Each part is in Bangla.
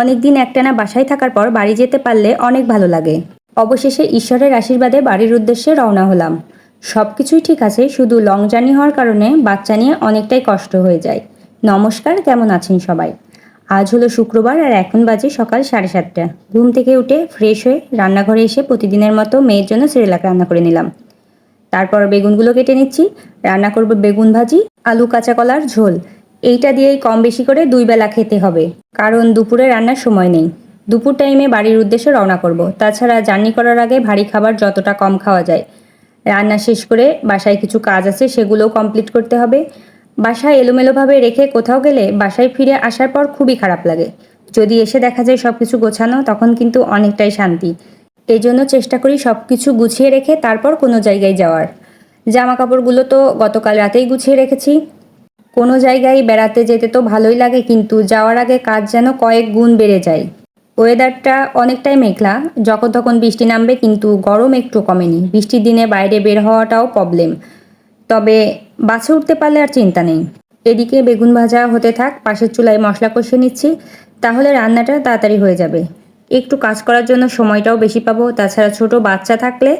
অনেক দিন একটানা বাসায় থাকার পর বাড়ি যেতে পারলে অনেক ভালো লাগে। অবশেষে ঈশ্বরের আশীর্বাদে বাড়ির উদ্দেশ্যে রওনা হলাম। সব কিছুই ঠিক আছে, শুধু লং জার্নি হওয়ার কারণে বাচ্চা নিয়ে অনেকটাই কষ্ট হয়ে যায়। নমস্কার, কেমন আছেন সবাই? আজ হলো শুক্রবার আর এখন বাজে সকাল সাড়ে সাতটা। ঘুম থেকে উঠে ফ্রেশ হয়ে রান্নাঘরে এসে প্রতিদিনের মতো মেয়ের জন্য সিরেলাক রান্না করে নিলাম। তারপর বেগুনগুলো কেটে নিচ্ছি। রান্না করব বেগুন ভাজি, আলু কাঁচা কলার ঝোল। এইটা দিয়েই কম বেশি করে দুই বেলা খেতে হবে। কারণ দুপুরে রান্নার সময় নেই। দুপুর টাইমে বাড়ির উদ্দেশ্যে রওনা করব। তাছাড়া জার্নি করার আগে ভারী খাবার যতটা কম খাওয়া যায়। রান্না শেষ করে বাসায় কিছু কাজ আছে সেগুলোও কমপ্লিট করতে হবে। বাসায় এলোমেলোভাবে রেখে কোথাও গেলে বাসায় ফিরে আসার পর খুবই খারাপ লাগে। যদি এসে দেখা যায় সব কিছু গোছানো, তখন কিন্তু অনেকটাই শান্তি। এই জন্য চেষ্টা করি সব কিছু গুছিয়ে রেখে তারপর কোনো জায়গায় যাওয়ার। জামা কাপড়গুলো তো গতকাল রাতেই গুছিয়ে রেখেছি। কোনো জায়গায় বেড়াতে যেতে তো ভালোই লাগে, কিন্তু যাওয়ার আগে কাজ যেন কয়েক গুণ বেড়ে যায়। ওয়েদারটা অনেকটাই মেঘলা, যখন তখন বৃষ্টি নামবে, কিন্তু গরম একটু কমেনি। বৃষ্টির দিনে বাইরে বের হওয়াটাও প্রবলেম তবে বাসে উঠতে পারলে আর চিন্তা নেই। এদিকে বেগুন ভাজা হতে থাক, পাশের চুলায় মশলা কষিয়ে নিচ্ছি, তাহলে রান্নাটা তাড়াতাড়ি হয়ে যাবে। একটু কাজ করার জন্য সময়টাও বেশি পাবো, তাছাড়া ছোট বাচ্চা থাকলে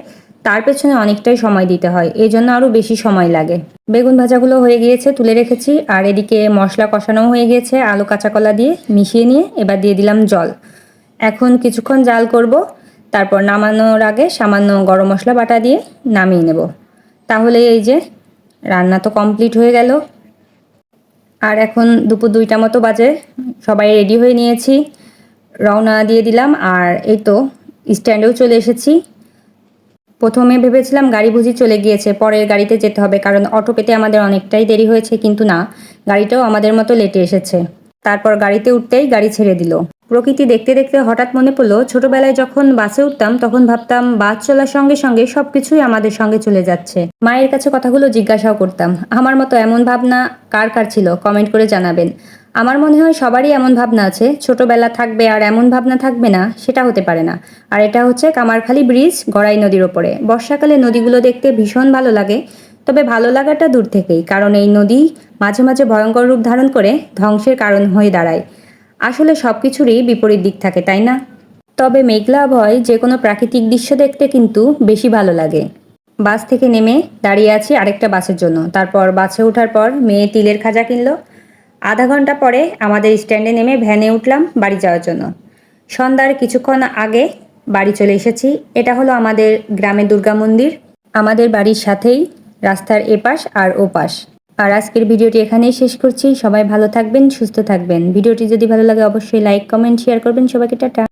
তার পেছনে অনেকটাই সময় দিতে হয় এই জন্য আরও বেশি সময় লাগে। বেগুন ভাজাগুলো হয়ে গিয়েছে, তুলে রেখেছি, আর এদিকে মশলা কষানো হয়ে গিয়েছে, আলু কাঁচা কলা দিয়ে মিশিয়ে নিয়ে এবার দিয়ে দিলাম জল। এখন কিছুক্ষণ জাল করব, তারপর নামানোর আগে সামান্য গরম মশলা বাটা দিয়ে নামিয়ে নেব। তাহলে এই যে, রান্না তো কমপ্লিট হয়ে গেল। আর এখন দুপুর দুইটা মতো বাজে, সবাই রেডি হয়ে নিয়েছি, রওনা দিয়ে দিলাম, আর এই তো, স্ট্যান্ডেও চলে এসেছি। প্রথমে ভেবেছিলাম গাড়ি বুঝি চলে গিয়েছে পরের গাড়িতে যেতে হবে, কারণ অটো পেতে আমাদের অনেকটাই দেরি হয়েছে, কিন্তু না, গাড়িটাও আমাদের মতো লেটে এসেছে। তারপর গাড়িতে উঠতেই গাড়ি ছেড়ে দিল। প্রকৃতি দেখতে দেখতে হঠাৎ মনে পড়ল, ছোটবেলায় যখন বাসে উঠতাম, তখন ভাবতাম, বাস চলার সঙ্গে সঙ্গে সবকিছুই আমাদের সঙ্গে চলে যাচ্ছে। মায়ের কাছে কথাগুলো জিজ্ঞাসাও করতাম, আমার মতো এমন ভাবনা কার কার ছিল? কমেন্ট করে জানাবেন। আমার মনে হয় সবারই এমন ভাবনা আছে, ছোটবেলা থাকবে আর এমন ভাবনা থাকবে না, সেটা হতে পারে না। আর এটা হচ্ছে কামারখালি ব্রিজ, গড়াই নদীর ওপরে। বর্ষাকালে নদীগুলো দেখতে ভীষণ ভালো লাগে, তবে ভালো লাগাটা দূর থেকেই, কারণ এই নদী মাঝে মাঝে ভয়ঙ্কর রূপ ধারণ করে ধ্বংসের কারণ হয়ে দাঁড়ায়। আসলে সব কিছুরই বিপরীত দিক থাকে, তাই না? তবে মেঘলা ভয় যে কোনো প্রাকৃতিক দৃশ্য দেখতে কিন্তু বেশি ভালো লাগে। বাস থেকে নেমে দাঁড়িয়ে আছি আরেকটা বাসের জন্য। তারপর বাসে ওঠার পর মেয়ে তিলের খাজা কিনলো। আধা ঘণ্টা পরে আমাদের স্ট্যান্ডে নেমে ভ্যানে উঠলাম বাড়ি যাওয়ার জন্য। সন্ধ্যার কিছুক্ষণ আগে বাড়ি চলে এসেছি। এটা হলো আমাদের গ্রামে দুর্গা মন্দির। আমাদের বাড়ির সাথেই রাস্তার এপাশ আর ওপাশ। আর আজকের ভিডিওটি এখানেই শেষ করছি। সবাই ভালো থাকবেন, সুস্থ থাকবেন। ভিডিওটি যদি ভালো লাগে অবশ্যই লাইক কমেন্ট শেয়ার করবেন। সবাইকে টাটা।